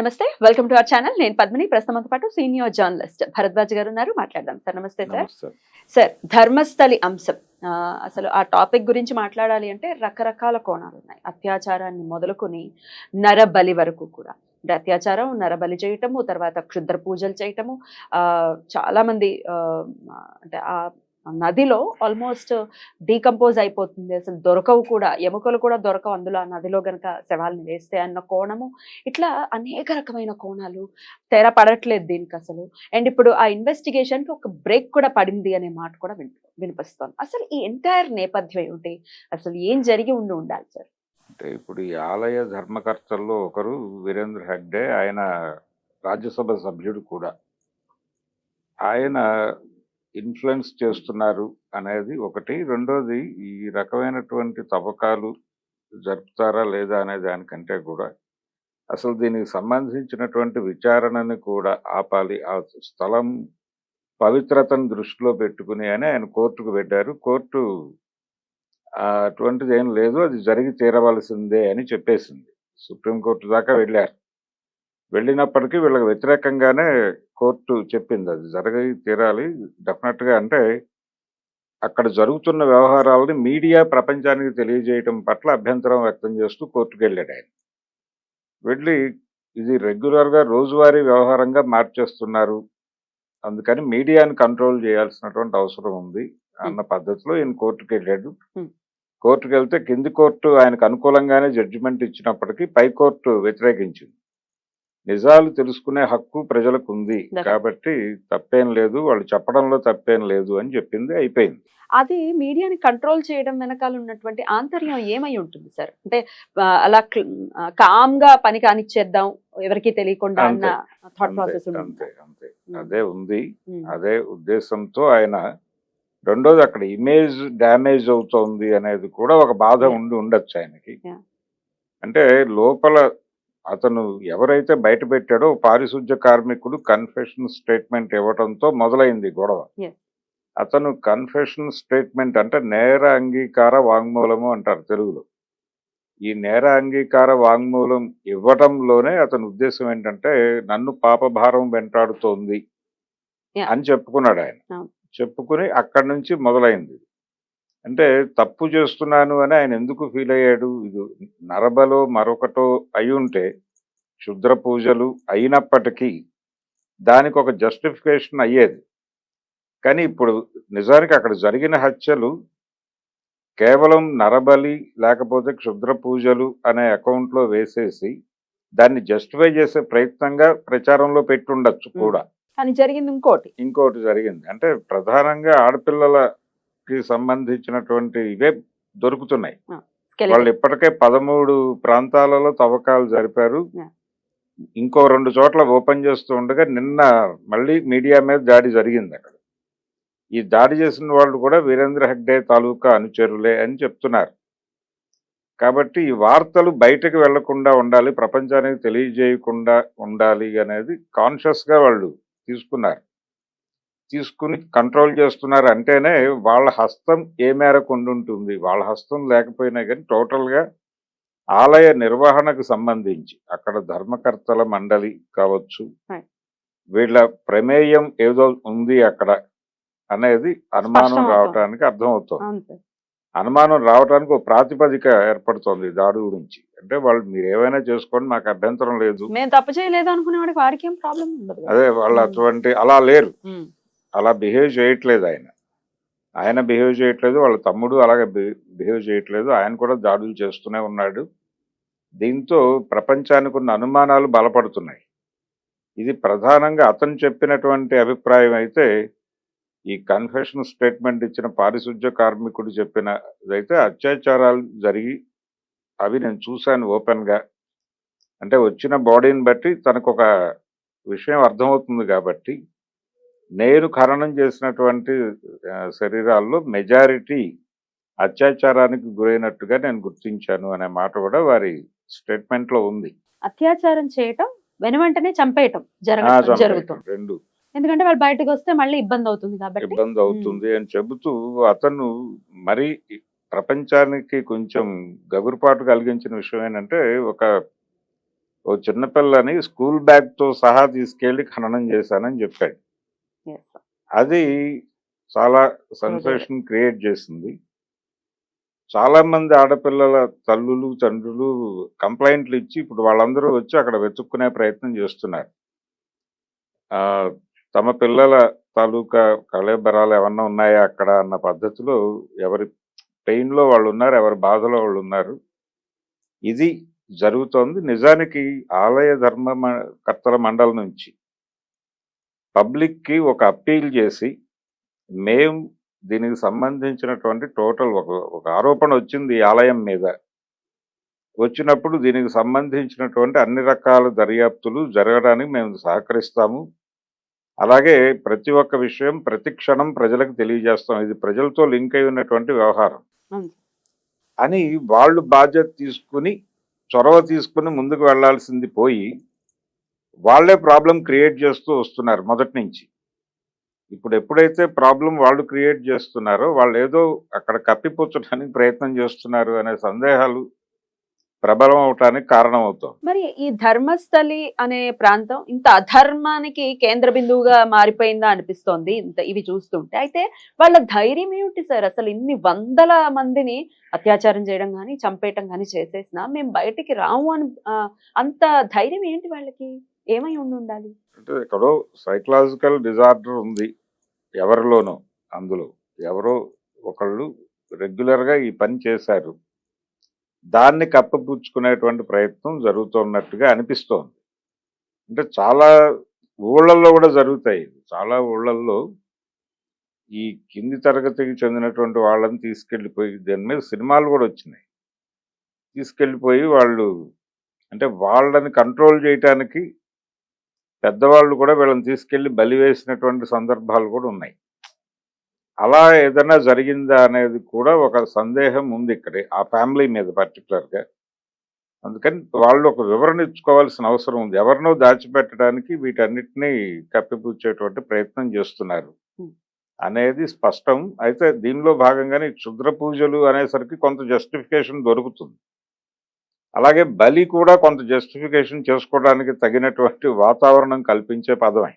నమస్తే welcome to our channel. నేను పద్మిని ప్రస్తుతంతో పాటు సీనియర్ జర్నలిస్ట్. భరద్వాజ్ గారు ఉన్నారు మాట్లాడదాం. సార్ నమస్తే సార్. సార్ ధర్మస్థలి అంశం. అసలు ఆ టాపిక్ గురించి మాట్లాడాలి అంటే రకరకాల కోణాలు ఉన్నాయి. అత్యాచారాన్ని మొదలుకొని నరబలి వరకు కూడా. అంటే అత్యాచారం నరబలి చేయటము తర్వాత క్షుద్ర పూజలు చేయటము ఆ, చాలా మంది ఆ, అంటే ఆ నదిలో ఆల్మోస్ట్ డీకంపోజ్ అయిపోతుంది. అసలు దొరకవు కూడా. ఎముకలు కూడా దొరకవు అందులో ఆ నదిలో గనక శవాల్ని వేస్తే అన్న కోణము. ఇట్లా అనేక రకమైన కోణాలు. తెర పడట్లేదు దీనికి అసలు. అండ్ ఇప్పుడు ఆ ఇన్వెస్టిగేషన్కి ఒక బ్రేక్ కూడా పడింది అనే మాట కూడా విన్ వినిపిస్తోంది. అసలు ఈ ఎంటైర్ నేపథ్యం ఏమిటి? అసలు ఏం జరిగి ఉండి ఉండాలి సార్? అంటే ఇప్పుడు ఈ ఆలయ ధర్మకర్తల్లో ఒకరు వీరేంద్ర హెగ్డే ఆయన రాజ్యసభ సభ్యుడు కూడా. ఆయన ఇన్ఫ్లుయెన్స్ చేస్తున్నారు అనేది ఒకటి. రెండోది ఈ రకమైనటువంటి తవ్వకాలు జరుపుతారా లేదా అనే దానికంటే కూడా అసలు దీనికి సంబంధించినటువంటి విచారణని కూడా ఆపాలి. ఆ స్థలం పవిత్రతను దృష్టిలో పెట్టుకుని అని ఆయన కోర్టుకు పెట్టారు కోర్టు అటువంటిది ఏం లేదు. అది జరిగి తీరవలసిందే అని చెప్పేసింది. సుప్రీంకోర్టు దాకా వెళ్ళారు. వెళ్ళినప్పటికీ వీళ్ళకి వ్యతిరేకంగానే కోర్టు చెప్పింది. అది జరిగి తీరాలి. డెఫినెట్గా అంటే అక్కడ జరుగుతున్న వ్యవహారాలని మీడియా ప్రపంచానికి తెలియజేయటం పట్ల అభ్యంతరం వ్యక్తం చేస్తూ కోర్టుకు వెళ్ళాడు ఆయన. వెళ్ళి ఇది రెగ్యులర్గా రోజువారీ వ్యవహారంగా మార్చేస్తున్నారు. అందుకని మీడియాని కంట్రోల్ చేయాల్సినటువంటి అవసరం ఉంది అన్న పద్ధతిలో ఈయన కోర్టుకు వెళ్ళాడు. కోర్టుకు వెళ్తే కింది కోర్టు ఆయనకు అనుకూలంగానే జడ్జిమెంట్ ఇచ్చినప్పటికీ పై కోర్టు వ్యతిరేకించింది. నిజాలు తెలుసుకునే హక్కు ప్రజలకు ఉంది కాబట్టి తప్పేం లేదు వాళ్ళు చెప్పడంలో తప్పేం లేదు అని చెప్పింది అయిపోయింది. అది మీడియాని కంట్రోల్ చేయడం వెనకాల ఉన్నటువంటి ఆంతర్యం ఏమై ఉంటుంది సార్? అంటే అలా కామ్గా పని కానిచ్చేద్దాం ఎవరికి తెలియకుండా అన్న థాట్ ప్రాసెస్ అంతే అంతే అదే ఉంది. అదే ఉద్దేశంతో ఆయన రెండోది అక్కడ ఇమేజ్ డ్యామేజ్ అవుతోంది అనేది కూడా ఒక బాధ. ఉండి ఉండొచ్చు ఆయనకి. అంటే లోపల అతను ఎవరైతే బయట పెట్టాడో పారిశుధ్య కార్మికుడు కన్ఫెషన్ స్టేట్మెంట్ ఇవ్వడంతో మొదలైంది గొడవ. అతను కన్ఫెషన్ స్టేట్మెంట్ అంటే నేర అంగీకార వాంగ్మూలము అంటారు తెలుగులో ఈ నేర అంగీకార వాంగ్మూలం ఇవ్వటంలోనే అతని ఉద్దేశం ఏంటంటే నన్ను పాపభారం వెంటాడుతోంది. అని చెప్పుకున్నాడు ఆయన. చెప్పుకుని అక్కడి నుంచి మొదలైంది అంటే తప్పు చేస్తున్నాను అని ఆయన ఎందుకు ఫీల్ అయ్యాడు? ఇది నరబలో మరొకటో అయి ఉంటే క్షుద్ర పూజలు అయినప్పటికీ దానికి ఒక జస్టిఫికేషన్ అయ్యేది. కానీ ఇప్పుడు నిజానికి అక్కడ జరిగిన హత్యలు కేవలం నరబలి లేకపోతే క్షుద్ర పూజలు అనే అకౌంట్లో వేసేసి దాన్ని జస్టిఫై చేసే ప్రయత్నంగా ప్రచారంలో పెట్టుండొచ్చు కూడా. కానీ జరిగింది ఇంకోటి. ఇంకోటి జరిగింది. అంటే ప్రధానంగా ఆడపిల్లలకి సంబంధించినటువంటి ఇవే దొరుకుతున్నాయి. వాళ్ళు ఇప్పటికే పదమూడు ప్రాంతాలలో తవ్వకాలు జరిపారు. ఇంకో రెండు చోట్ల ఓపెన్ చేస్తూ ఉండగా నిన్న మళ్ళీ మీడియా మీద దాడి జరిగింది అక్కడ. ఈ దాడి చేసిన వాళ్ళు కూడా వీరేంద్ర హెగ్డే తాలూకా అనుచరులే అని చెప్తున్నారు. కాబట్టి ఈ వార్తలు బయటకు వెళ్ళకుండా ఉండాలి ప్రపంచానికి తెలియజేయకుండా ఉండాలి అనేది కాన్షియస్గా వాళ్ళు తీసుకున్నారు. తీసుకుని కంట్రోల్ చేస్తున్నారు అంటేనే వాళ్ళ హస్తం ఏ మేరకు ఉండుంటుంది వాళ్ళ హస్తం లేకపోయినా కానీ టోటల్గా ఆలయ నిర్వహణకు సంబంధించి అక్కడ ధర్మకర్తల మండలి కావచ్చు. వీళ్ళ ప్రమేయం ఏదో ఉంది అక్కడ అనేది అనుమానం. రావడానికి అర్థమవుతుంది అనుమానం రావడానికి ఒక ప్రాతిపదిక ఏర్పడుతోంది దాడి గురించి అంటే వాళ్ళు మీరు ఏమైనా చేసుకోండి మాకు అభ్యంతరం లేదు మేము తప్పు చేయలేదు అనుకునే వాడికి వాడికి ఏం ప్రాబ్లం. అదే వాళ్ళు. అటువంటి అలా లేరు అలా బిహేవ్ చేయట్లేదు ఆయన. ఆయన బిహేవ్ చేయట్లేదు వాళ్ళ తమ్ముడు అలాగే బిహేవ్ చేయట్లేదు ఆయన కూడా దాడులు చేస్తూనే ఉన్నాడు. దీంతో ప్రపంచానికి ఉన్న అనుమానాలు బలపడుతున్నాయి. ఇది ప్రధానంగా అతను చెప్పినటువంటి అభిప్రాయం అయితే ఈ కన్ఫెషన్ స్టేట్మెంట్ ఇచ్చిన పారిశుధ్య కార్మికుడు చెప్పినదైతే అత్యాచారాలు జరిగి అవి నేను చూశాను ఓపెన్గా. అంటే వచ్చిన బాడీని బట్టి తనకు ఒక విషయం అర్థమవుతుంది కాబట్టి నేను ఖననం చేసినటువంటి శరీరాల్లో మెజారిటీ అత్యాచారానికి గురైనట్టుగా నేను గుర్తించాను అనే మాట కూడా వారి స్టేట్మెంట్లో ఉంది అత్యాచారం చేయటం వెను వెంటనే చంపేయటం. జరుగుతుంది రెండు ఎందుకంటే వాళ్ళు బయటకు వస్తే మళ్ళీ ఇబ్బంది అవుతుంది కాబట్టి ఇబ్బంది అవుతుంది అని చెబుతూ అతను మరి ప్రపంచానికి కొంచెం గగురుపాటు కలిగించిన విషయం ఏంటంటే ఒక ఓ చిన్నపిల్లని స్కూల్ బ్యాగ్తో సహా తీసుకెళ్ళి ఖననం చేశానని చెప్పాడు. అది చాలా సెన్సేషన్ క్రియేట్ చేసింది. చాలా మంది ఆడపిల్లల తల్లులు తండ్రులు కంప్లైంట్లు ఇచ్చి ఇప్పుడు వాళ్ళందరూ వచ్చి అక్కడ వెతుక్కునే ప్రయత్నం చేస్తున్నారు. తమ పిల్లల తాలూకా కళేబరాలు ఏమన్నా ఉన్నాయా అక్కడ అన్న పద్ధతిలో ఎవరి పెయిన్లో వాళ్ళు ఉన్నారు ఎవరి బాధలో వాళ్ళు ఉన్నారు. ఇది జరుగుతోంది నిజానికి ఆలయ ధర్మ కర్తల మండలి నుంచి. పబ్లిక్కి ఒక అప్పీల్ చేసి మేం దీనికి సంబంధించినటువంటి టోటల్ ఒక ఒక ఆరోపణ వచ్చింది ఆలయం మీద. వచ్చినప్పుడు దీనికి సంబంధించినటువంటి అన్ని రకాల దర్యాప్తులు జరగడానికి మేము సహకరిస్తాము. అలాగే ప్రతి ఒక్క విషయం ప్రతి క్షణం ప్రజలకు తెలియజేస్తాం. ఇది ప్రజలతో లింక్ అయి ఉన్నటువంటి వ్యవహారం. అని వాళ్ళు బాధ్యత తీసుకుని చొరవ తీసుకుని ముందుకు వెళ్ళాల్సింది పోయి వాళ్ళే ప్రాబ్లం క్రియేట్ చేస్తూ వస్తున్నారు మొదటి నుంచి. ఇప్పుడు ఎప్పుడైతే ప్రాబ్లం వాళ్ళు క్రియేట్ చేస్తున్నారో వాళ్ళు ఏదో అక్కడ కప్పిపుచ్చడానికి ప్రయత్నం చేస్తున్నారు అనే సందేహాలు ప్రబలం అవటానికి కారణం అవుతాం మరి ఈ ధర్మస్థలి అనే ప్రాంతం ఇంత అధర్మానికి కేంద్ర బిందువుగా మారిపోయిందా అనిపిస్తోంది ఇంత ఇవి చూస్తుంటే. అయితే వాళ్ళ ధైర్యం ఏమిటి సార్? అసలు ఇన్ని వందల మందిని అత్యాచారం చేయడం కానీ చంపేయటం కానీ చేసేసినా మేము బయటికి రాము అని అంత ధైర్యం ఏంటి వాళ్ళకి? ఏమై ఉండి ఉండాలి అంటే ఎక్కడో సైకలాజికల్ డిజార్డర్ ఉంది ఎవరిలోనో అందులో. ఎవరో ఒకళ్ళు రెగ్యులర్గా ఈ పని చేశారు. దాన్ని కప్పపుచ్చుకునేటువంటి ప్రయత్నం జరుగుతున్నట్టుగా అనిపిస్తోంది. అంటే చాలా ఊళ్ళల్లో కూడా జరుగుతాయి. చాలా ఊళ్ళల్లో ఈ కింది తరగతికి చెందినటువంటి వాళ్ళని తీసుకెళ్ళిపోయి దాని మీద సినిమాలు కూడా వచ్చినాయి. తీసుకెళ్ళిపోయి వాళ్ళు అంటే వాళ్ళని కంట్రోల్ చేయటానికి పెద్దవాళ్ళు కూడా వీళ్ళని తీసుకెళ్ళి బలి వేసినటువంటి సందర్భాలు కూడా ఉన్నాయి. అలా ఏదైనా జరిగిందా అనేది కూడా ఒక సందేహం ఉంది ఇక్కడే ఆ ఫ్యామిలీ మీద particular గా అందుకని వాళ్ళు ఒక వివరణ ఇచ్చుకోవాల్సిన అవసరం ఉంది. ఎవరినో దాచిపెట్టడానికి వీటన్నిటినీ కప్పిపుచ్చేటువంటి ప్రయత్నం చేస్తున్నారు. అనేది స్పష్టం. అయితే దీనిలో భాగంగానే క్షుద్ర పూజలు అనేసరికి కొంత జస్టిఫికేషన్ దొరుకుతుంది. అలాగే బలి కూడా కొంత జస్టిఫికేషన్ చేసుకోవడానికి తగినటువంటి వాతావరణం కల్పించే పదమే.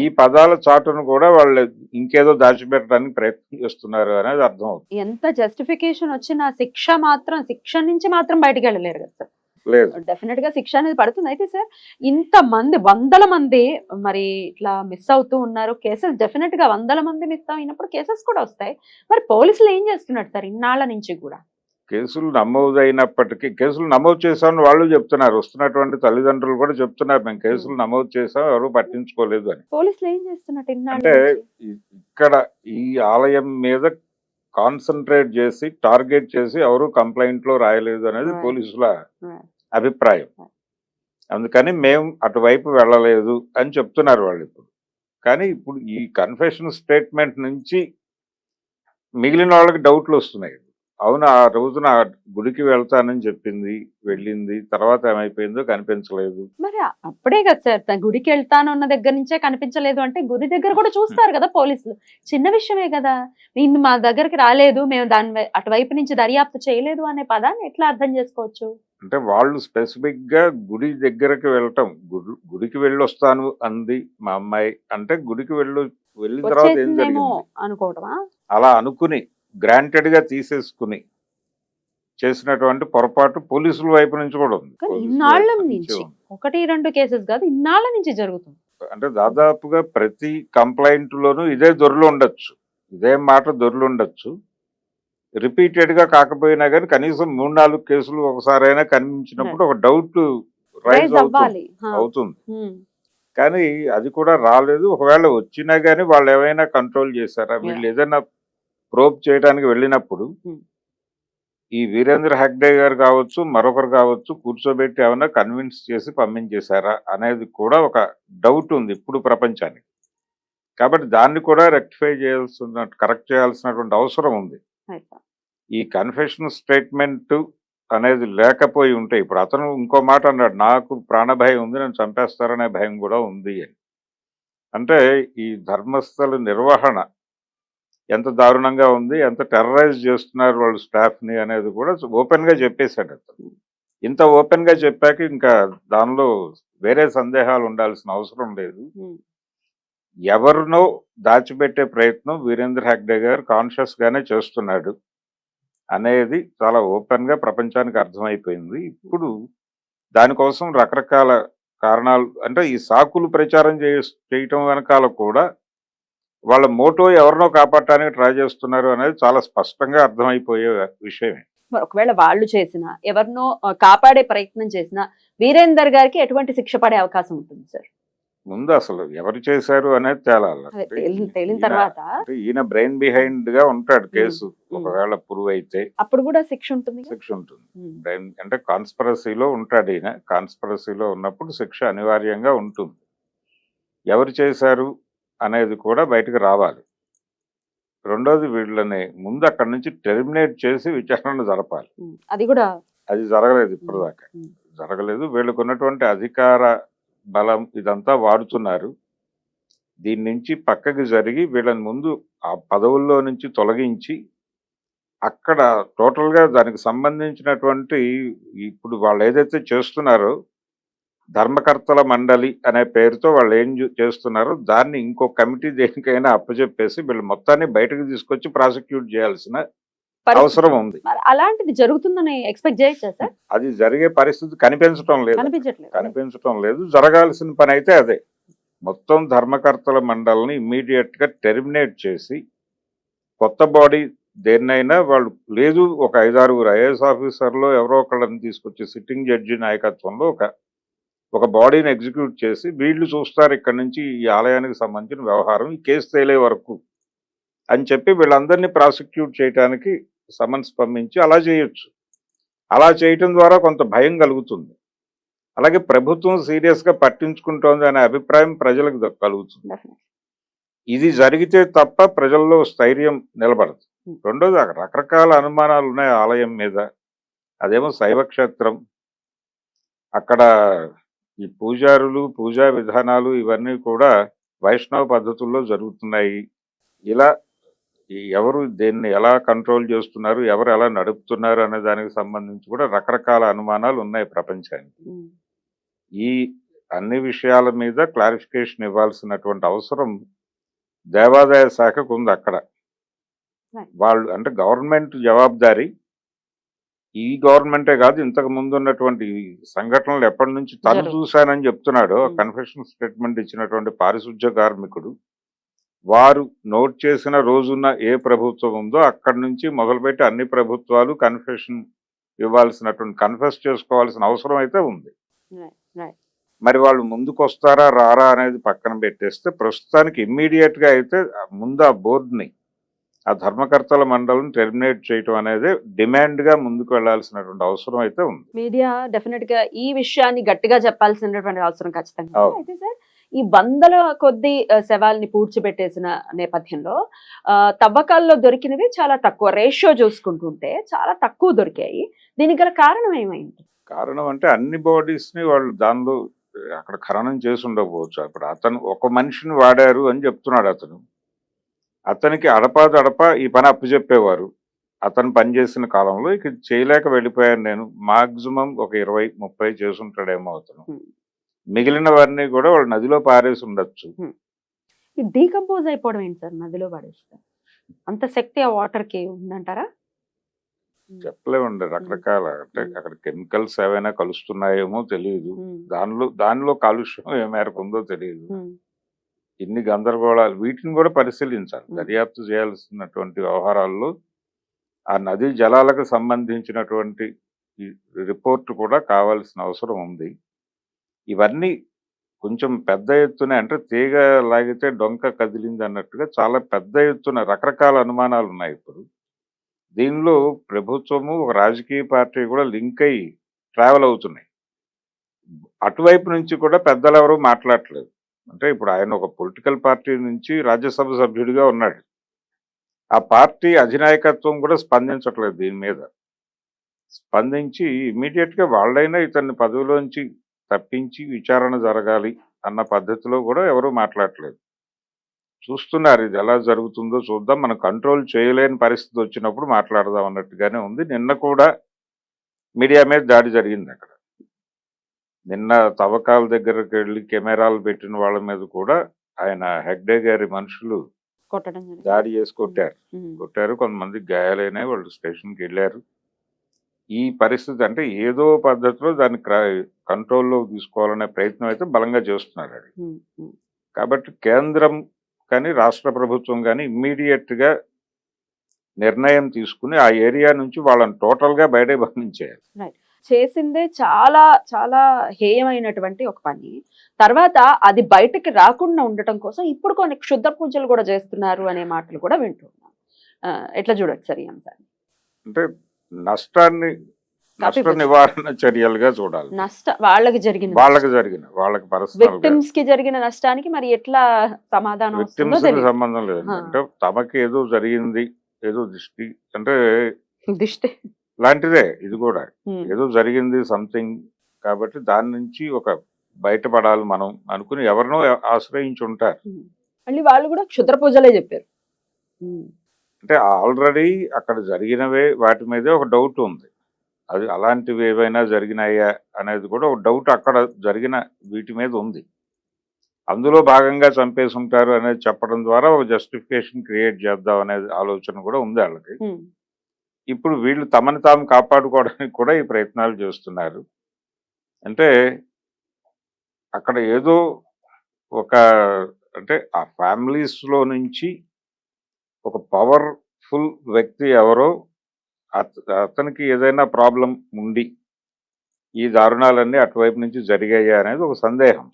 ఈ పదాల చాటును కూడా వాళ్ళు ఇంకేదో దాచిపెట్టడానికి ప్రయత్నం చేస్తున్నారు అనేది అర్థం అవుతుంది. ఎంత జస్టిఫికేషన్ వచ్చినా శిక్ష మాత్రం శిక్ష నుంచి మాత్రం బయటికి వెళ్ళలేరు కదా సార్. లేదు. డెఫినెట్గా శిక్ష అనేది పడుతుంది. అయితే సార్ ఇంత మంది వందల మంది మరి ఇట్లా మిస్ అవుతూ ఉన్నారు. కేసెస్ డెఫినెట్గా వందల మంది మిస్ అయినప్పుడు కేసెస్ కూడా వస్తాయి. మరి పోలీసులు ఏం చేస్తున్నారు సార్ ఇన్నాళ్ళ నుంచి కూడా? కేసులు నమోదైనప్పటికీ కేసులు నమోదు చేశామని వాళ్ళు చెప్తున్నారు. వస్తున్నటువంటి తల్లిదండ్రులు కూడా చెప్తున్నారు మేము కేసులు నమోదు చేసాం ఎవరు పట్టించుకోలేదు అని. పోలీసులు ఏం చేస్తున్నట్టు అంటే ఇక్కడ ఈ ఆలయం మీద కాన్సన్ట్రేట్ చేసి టార్గెట్ చేసి ఎవరు కంప్లైంట్లో రాయలేదు అనేది. పోలీసుల. అభిప్రాయం. అందుకని మేము అటువైపు వెళ్ళలేదు అని చెప్తున్నారు వాళ్ళు ఇప్పుడు. కానీ ఇప్పుడు ఈ కన్ఫెషన్ స్టేట్మెంట్ నుంచి మిగిలిన వాళ్ళకి డౌట్లు వస్తున్నాయి. అవును ఆ రోజున ఆ గుడికి వెళ్తానని చెప్పింది వెళ్ళింది. తర్వాత ఏమైపోయిందో కనిపించలేదు. మరి అప్పుడే కదా సార్ తన గుడికి వెళ్తాను అన్న దగ్గర నుంచే కనిపించలేదు అంటే గుడి దగ్గర కూడా చూస్తారు కదా పోలీసులు. చిన్న విషయమే కదా. నిన్ను మా దగ్గరికి రాలేదు మేము దాని వై- అటువైపు నుంచి దర్యాప్తు చేయలేదు అనే పదాన్ని ఎట్లా అర్థం చేసుకోవచ్చు? అంటే వాళ్ళు స్పెసిఫిక్గా గుడి దగ్గరకు వెళ్ళటం గుడి గుడికి వెళ్ళొస్తాను అంది మా అమ్మాయి. అంటే గుడికి వెళ్ళు వెళ్ళిన తర్వాత ఏం వచ్చేసిందేమో జరిగింది? అనుకోవటమా? అలా అనుకుని గ్రాంటెడ్గా తీసేసుకుని చేసినటువంటి పొరపాటు పోలీసుల వైపు నుంచి కూడా ఉంది. ఇన్నాళ్ళ నుంచి. ఒకటి రెండు కేసెస్ కాదు ఇన్నాళ్ళ నుంచి జరుగుతుంది. అంటే దాదాపుగా ప్రతి కంప్లైంట్ లోనూ ఇదే దొరలు ఉండొచ్చు. ఇదే మాట దొరలు ఉండొచ్చు. రిపీటెడ్గా కాకపోయినా కానీ కనీసం మూడు నాలుగు కేసులు ఒకసారైనా కనిపించినప్పుడు ఒక డౌట్ రైజ్ అవుతుంది. అవుతుంది. కానీ అది కూడా రాలేదు. ఒకవేళ వచ్చినా కానీ వాళ్ళు ఏమైనా కంట్రోల్ చేశారా? వీళ్ళు ఏదైనా ప్రోబ్ చేయడానికి వెళ్ళినప్పుడు Hmm. ఈ వీరేంద్ర హెగ్డే గారు కావచ్చు మరొకరు కావచ్చు కూర్చోబెట్టి ఏమైనా కన్విన్స్ చేసి పంపించేశారా అనేది కూడా ఒక డౌట్ ఉంది ఇప్పుడు ప్రపంచానికి కాబట్టి దాన్ని కూడా రెక్టిఫై చేయాల్సిన కరెక్ట్ చేయాల్సినటువంటి అవసరం ఉంది. ఈ కన్ఫెషన్ స్టేట్మెంట్ అనేది లేకపోయి ఉంటే ఇప్పుడు అతను ఇంకో మాట అన్నాడు నాకు ప్రాణభయం ఉంది నేను చంపేస్తారనే భయం కూడా ఉంది అని అంటే ఈ ధర్మస్థల నిర్వహణ ఎంత దారుణంగా ఉంది ఎంత టెర్రరైజ్ చేస్తున్నారు వాళ్ళు స్టాఫ్ని అనేది కూడా ఓపెన్గా చెప్పేశాడు అతను. ఇంత ఓపెన్గా చెప్పాక ఇంకా దానిలో వేరే సందేహాలు ఉండాల్సిన అవసరం లేదు. ఎవరినో దాచిపెట్టే ప్రయత్నం వీరేంద్ర హెగ్డే గారు కాన్షియస్ గానే చేస్తున్నాడు అనేది చాలా ఓపెన్గా ప్రపంచానికి అర్థమైపోయింది. ఇప్పుడు దానికోసం రకరకాల కారణాలు అంటే ఈ సాకులు ప్రచారం చేయ చేయటం వెనకాల కూడా వాళ్ళ మోటో ఎవరినో కాపాడటానికి ట్రై చేస్తున్నారు అనేది చాలా స్పష్టంగా అర్థమైపోయే విషయమే. ఒకవేళ వాళ్ళు చేసిన ఎవరినో కాపాడే ప్రయత్నం చేసిన వీరేందర్ గారికి ఎటువంటి శిక్ష పడే అవకాశం ఉంటుంది సార్? ముందు అసలు ఎవరు చేశారు అనేది తేలాలి. తేలిన తర్వాత? ఈయన బ్రెయిన్ బిహైండ్గా ఉంటాడు కేసు. ఒకవేళ ప్రూవ్ అయితే అప్పుడు కూడా శిక్ష ఉంటుంది? శిక్ష ఉంటుంది. బ్రెయిన్ అంటే కాన్స్పరసీలో ఉంటాడు ఈయన. కాన్స్పరసీలో ఉన్నప్పుడు శిక్ష అనివార్యంగా ఉంటుంది. ఎవరు చేశారు? అనేది కూడా బయటకు రావాలి. రెండోది వీళ్ళని ముందు అక్కడి నుంచి టెర్మినేట్ చేసి విచారణ జరపాలి. అది కూడా అది జరగలేదు ఇప్పటిదాకా. జరగలేదు. వీళ్ళకు ఉన్నటువంటి అధికార బలం ఇదంతా వాడుతున్నారు. దీని నుంచి పక్కకి జరిగి వీళ్ళని ముందు ఆ పదవుల్లో నుంచి తొలగించి అక్కడ టోటల్గా దానికి సంబంధించినటువంటి ఇప్పుడు వాళ్ళు ఏదైతే చేస్తున్నారో ధర్మకర్తల మండలి అనే పేరుతో వాళ్ళు ఏం చేస్తున్నారో దాన్ని ఇంకో కమిటీ దేనికైనా అప్పచెప్పేసి వీళ్ళు మొత్తాన్ని బయటకు తీసుకొచ్చి ప్రాసిక్యూట్ చేయాల్సిన. అవసరం ఉంది. అలాంటిది జరుగుతుందని ఎక్స్పెక్ట్ చేయొచ్చా సార్? అది జరిగే పరిస్థితి కనిపించడం లేదు. కనిపించడం లేదు. జరగాల్సిన పని అయితే అదే. మొత్తం ధర్మకర్తల మండలిని ఇమ్మీడియట్గా టెర్మినేట్ చేసి కొత్త బాడీ దేన్నైనా వాళ్ళు లేదు. ఒక ఐదారుగురు ఐఏఎస్ ఆఫీసర్లో ఎవరో ఒకళ్ళని తీసుకొచ్చి సిట్టింగ్ జడ్జి నాయకత్వంలో ఒక ఒక బాడీని ఎగ్జిక్యూట్ చేసి వీళ్ళు చూస్తారు ఇక్కడ నుంచి ఈ ఆలయానికి సంబంధించిన వ్యవహారం ఈ కేసు తేలే వరకు అని చెప్పి వీళ్ళందరినీ ప్రాసిక్యూట్ చేయడానికి సమన్స్ పంపించి అలా చేయొచ్చు. అలా చేయటం ద్వారా కొంత భయం కలుగుతుంది. అలాగే ప్రభుత్వం సీరియస్గా పట్టించుకుంటోంది అనే అభిప్రాయం ప్రజలకు కలుగుతుంది. ఇది జరిగితే తప్ప ప్రజల్లో స్థైర్యం నిలబడదు. రెండోది రకరకాల అనుమానాలు ఉన్నాయి ఆలయం మీద. అదేమో శైవక్షేత్రం. అక్కడ ఈ పూజారులు పూజా విధానాలు ఇవన్నీ కూడా వైష్ణవ పద్ధతుల్లో జరుగుతున్నాయి. ఇలా ఎవరు దేన్ని ఎలా కంట్రోల్ చేస్తున్నారు ఎవరు ఎలా నడుపుతున్నారు అనే దానికి సంబంధించి కూడా రకరకాల అనుమానాలు ఉన్నాయి ప్రపంచానికి. ఈ అన్ని విషయాల మీద క్లారిఫికేషన్ ఇవ్వాల్సినటువంటి అవసరం దేవాదాయ శాఖకు ఉంది అక్కడ. వాళ్ళు అంటే గవర్నమెంట్ జవాబుదారీ ఈ గవర్నమెంటే కాదు ఇంతకు ముందు ఉన్నటువంటి సంఘటనలు ఎప్పటి నుంచి తను చూశానని చెప్తున్నాడు. కన్ఫెషన్ స్టేట్మెంట్ ఇచ్చినటువంటి పారిశుధ్య కార్మికుడు వారు నోట్ చేసిన రోజున ఏ ప్రభుత్వం ఉందో అక్కడి నుంచి మొదలుపెట్టి అన్ని ప్రభుత్వాలు కన్ఫెషన్ ఇవ్వాల్సినటువంటి కన్ఫెస్ చేసుకోవాల్సిన అవసరం అయితే ఉంది. మరి వాళ్ళు ముందుకు వస్తారా రారా అనేది పక్కన పెట్టేస్తే ప్రస్తుతానికి ఇమ్మీడియట్గా అయితే ముందు ఆ బోర్డుని ఆ ధర్మకర్తల మండలిని టెర్మినేట్ చేయటం అనేది డిమాండ్గా ముందుకు వెళ్ళాల్సినటువంటి అవసరం అయితే ఉంది. మీడియా డెఫినెట్గా ఈ విషయాన్ని గట్టిగా చెప్పాల్సినటువంటి అవసరం ఖచ్చితంగా. అయితే సార్ ఈ వందల కొద్ది శవాల్ని పూడ్చిపెట్టేసిన నేపథ్యంలో తవ్వకాల్లో దొరికినవి చాలా తక్కువ. రేషియో చూసుకుంటుంటే చాలా తక్కువ దొరికాయి. దీనికి గల కారణం ఏమైంది? కారణం అంటే అన్ని బాడీస్ని వాళ్ళు దానిలో అక్కడ ఖననం చేసి ఉండకపోవచ్చు. అప్పుడు అతను ఒక మనిషిని వాడారు అని చెప్తున్నాడు అతను. అతనికి అడపాదడప ఈ పని అప్పచెప్పేవారు అతను పనిచేసిన కాలంలో ఇక చేయలేక వెళ్ళిపోయాను నేను. మాక్సిమం ఒక ఇరవై ముప్పై చేసుంటాడేమో అతను. Hmm. మిగిలినవన్నీ కూడా వాళ్ళు నదిలో పారేసి ఉండొచ్చు. డీకంపోజ్ అయిపోవడం ఏంటి సార్? నదిలో పడేస్తే అంత శక్తి ఆ వాటర్కి ఉందంటారా చెప్పలేమండి. రకరకాల అంటే. అక్కడ కెమికల్స్ ఏవైనా కలుస్తున్నాయేమో తెలియదు దానిలో దానిలో కాలుష్యం ఏ మేరకు ఉందో తెలియదు ఇన్ని గందరగోళాలు వీటిని కూడా పరిశీలించాలి. దర్యాప్తు చేయాల్సినటువంటి వ్యవహారాల్లో ఆ నదీ జలాలకు సంబంధించినటువంటి రిపోర్ట్ కూడా కావాల్సిన అవసరం ఉంది. ఇవన్నీ కొంచెం పెద్ద ఎత్తున అంటే తీగ లాగితే డొంక కదిలింది అన్నట్టుగా చాలా పెద్ద ఎత్తున రకరకాల అనుమానాలు ఉన్నాయి ఇప్పుడు. దీనిలో ప్రభుత్వము ఒక రాజకీయ పార్టీ కూడా లింక్ అయ్యి ట్రావెల్ అవుతున్నాయి. అటువైపు నుంచి కూడా పెద్దలు ఎవరు మాట్లాడట్లేదు. అంటే ఇప్పుడు ఆయన ఒక పొలిటికల్ పార్టీ నుంచి రాజ్యసభ సభ్యుడిగా ఉన్నాడు. ఆ పార్టీ అధినాయకత్వం కూడా స్పందించట్లేదు దీని మీద. స్పందించి ఇమీడియట్గా వాళ్ళైనా ఇతన్ని పదవిలోంచి తప్పించి విచారణ జరగాలి అన్న పద్ధతిలో కూడా ఎవరు మాట్లాడట్లేదు. చూస్తున్నారు ఇది ఎలా జరుగుతుందో చూద్దాం. మనం కంట్రోల్ చేయలేని పరిస్థితి వచ్చినప్పుడు మాట్లాడదాం అన్నట్టుగానే ఉంది. నిన్న కూడా మీడియా మీద దాడి జరిగింది అక్కడ. నిన్న తవ్వకాల దగ్గరకు వెళ్ళి కెమెరాలు పెట్టిన వాళ్ళ మీద కూడా ఆయన హెగ్డే గారి మనుషులు దాడి చేసి కొట్టారు. కొట్టారు. కొంతమంది గాయాలైనాయి వాళ్ళు స్టేషన్కి వెళ్ళారు. ఈ పరిస్థితి అంటే ఏదో పద్ధతిలో దాన్ని కంట్రోల్లో తీసుకోవాలనే ప్రయత్నం అయితే బలంగా చేస్తున్నారు అది. కాబట్టి కేంద్రం కానీ రాష్ట్ర ప్రభుత్వం కానీ ఇమ్మీడియట్గా నిర్ణయం తీసుకుని ఆ ఏరియా నుంచి వాళ్ళని టోటల్గా బయట బంధించేయాలి చేసిందే చాలా చాలా హేయమైనటువంటి ఒక పని. తర్వాత అది బయటకి రాకుండా ఉండటం కోసం ఇప్పుడు కొన్ని క్షుద్ర పూజలు కూడా చేస్తున్నారు అనే మాటలు కూడా వింటున్నాం ఎట్లా చూడొచ్చు సరే అంశాన్ని అంటే నష్టాన్ని నష్ట. నివారణ చర్యలుగా చూడాలి. నష్ట వాళ్ళకి జరిగిన వాళ్ళకి జరిగిన వాళ్ళకి విక్టిమ్స్కి జరిగిన నష్టానికి మరి ఎట్లా సమాధానం విక్టిమ్స్ సంబంధం లేదు. అంటే తమకి ఏదో జరిగింది ఏదో దృష్టి అంటే దిష్టి. లాంటిదే ఇది కూడా. ఏదో జరిగింది సంథింగ్ కాబట్టి దాని నుంచి ఒక బయటపడాలి మనం అనుకుని ఎవరినో ఆశ్రయించి ఉంటారు. మళ్ళీ వాళ్ళు కూడా క్షుద్ర పూజలే చెప్పారు. అంటే ఆల్రెడీ అక్కడ జరిగినవే వాటి మీదే ఒక డౌట్ ఉంది అది అలాంటివి ఏవైనా జరిగినాయా అనేది కూడా ఒక డౌట్ అక్కడ జరిగిన వీటి మీద ఉంది అందులో భాగంగా చంపేసి ఉంటారు అనేది చెప్పడం ద్వారా ఒక జస్టిఫికేషన్ క్రియేట్ చేద్దాం అనేది ఆలోచన కూడా ఉంది వాళ్ళకి. ఇప్పుడు వీళ్ళు తమని తాము కాపాడుకోవడానికి కూడా ఈ ప్రయత్నాలు చేస్తున్నారు. అంటే అక్కడ ఏదో ఒక అంటే ఆ ఫ్యామిలీస్లో నుంచి ఒక పవర్ఫుల్ వ్యక్తి ఎవరో అత- అతనికి ఏదైనా ప్రాబ్లం ఉండి ఈ దారుణాలన్నీ అటువైపు నుంచి జరిగాయా అనేది ఒక సందేహం.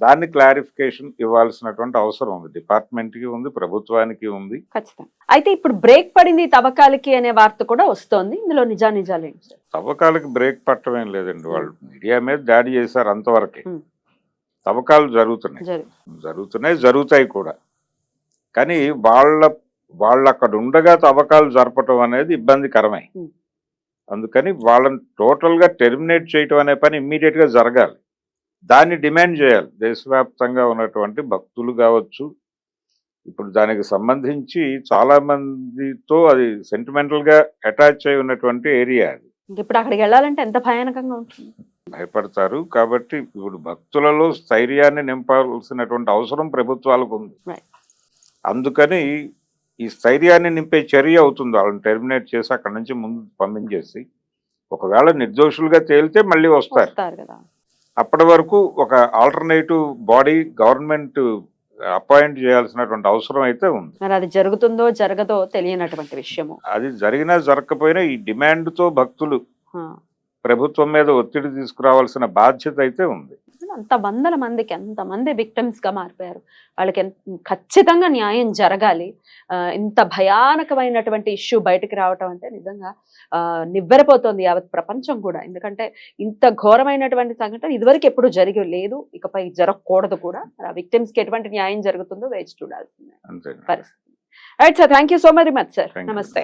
దాన్ని క్లారిఫికేషన్ ఇవ్వాల్సినటువంటి అవసరం ఉంది. డిపార్ట్మెంట్కి ఉంది ప్రభుత్వానికి ఉంది. ఖచ్చితంగా. అయితే ఇప్పుడు బ్రేక్ పడింది తవ్వకాలకి అనే వార్త కూడా వస్తోంది. ఇందులో నిజా నిజాలు ఏంటి? సార్ తవ్వకాలకి బ్రేక్ పట్టడం లేదండి. వాళ్ళు మీడియా మీద దాడి చేశారు అంతవరకే. తవ్వకాలు జరుగుతున్నాయి. జరుగు జరుగుతున్నాయి జరుగుతాయి కూడా. కానీ వాళ్ళ వాళ్ళు అక్కడ ఉండగా తవ్వకాలు జరపటం అనేది ఇబ్బందికరమే. అందుకని వాళ్ళని టోటల్గా టెర్మినేట్ చేయటం అనే పని ఇమ్మీడియట్గా జరగాలి. దాన్ని డిమాండ్ చేయాలి. దేశవ్యాప్తంగా ఉన్నటువంటి భక్తులు కావచ్చు. ఇప్పుడు దానికి సంబంధించి చాలా మందితో అది సెంటిమెంటల్గా అటాచ్ అయి ఉన్నటువంటి ఏరియా అది. ఇప్పుడు అక్కడికి వెళ్ళాలంటే ఎంత భయానకంగా ఉంటుంది. భయపడతారు. కాబట్టి ఇప్పుడు భక్తులలో స్థైర్యాన్ని నింపాల్సినటువంటి అవసరం ప్రభుత్వాలకు ఉంది. అందుకని ఈ స్థైర్యాన్ని నింపే చర్య అవుతుంది. వాళ్ళని టెర్మినేట్ చేసి అక్కడ నుంచి ముందు పంపించేసి ఒకవేళ నిర్దోషులుగా తేలితే మళ్ళీ వస్తారు. అప్పటి వరకు ఒక ఆల్టర్నేటివ్ బాడీ గవర్నమెంట్ అపాయింట్ చేయాల్సినటువంటి అవసరం అయితే ఉంది. మరి అది జరుగుతుందో జరగదో తెలియనటువంటి విషయము. అది జరిగినా జరగకపోయినా ఈ డిమాండ్తో భక్తులు. ప్రభుత్వం మీద ఒత్తిడి తీసుకురావాల్సిన బాధ్యత అయితే ఉంది. అంత వందల మందికి ఎంత మంది విక్టిమ్స్గా మారిపోయారు. వాళ్ళకి ఎంత- ఖచ్చితంగా న్యాయం జరగాలి. ఇంత భయానకమైనటువంటి ఇష్యూ బయటకు రావటం అంటే నిజంగా నివ్వెరపోతోంది యావత్ ప్రపంచం కూడా. ఎందుకంటే ఇంత ఘోరమైనటువంటి సంఘటన ఇదివరకు ఎప్పుడు జరిగి లేదు. ఇకపై జరగకూడదు కూడా. ఆ విక్టిమ్స్కి ఎటువంటి న్యాయం జరుగుతుందో వేచి చూడాల్సిందే. పరిస్థితి. Right sir thank you so much much sir నమస్తే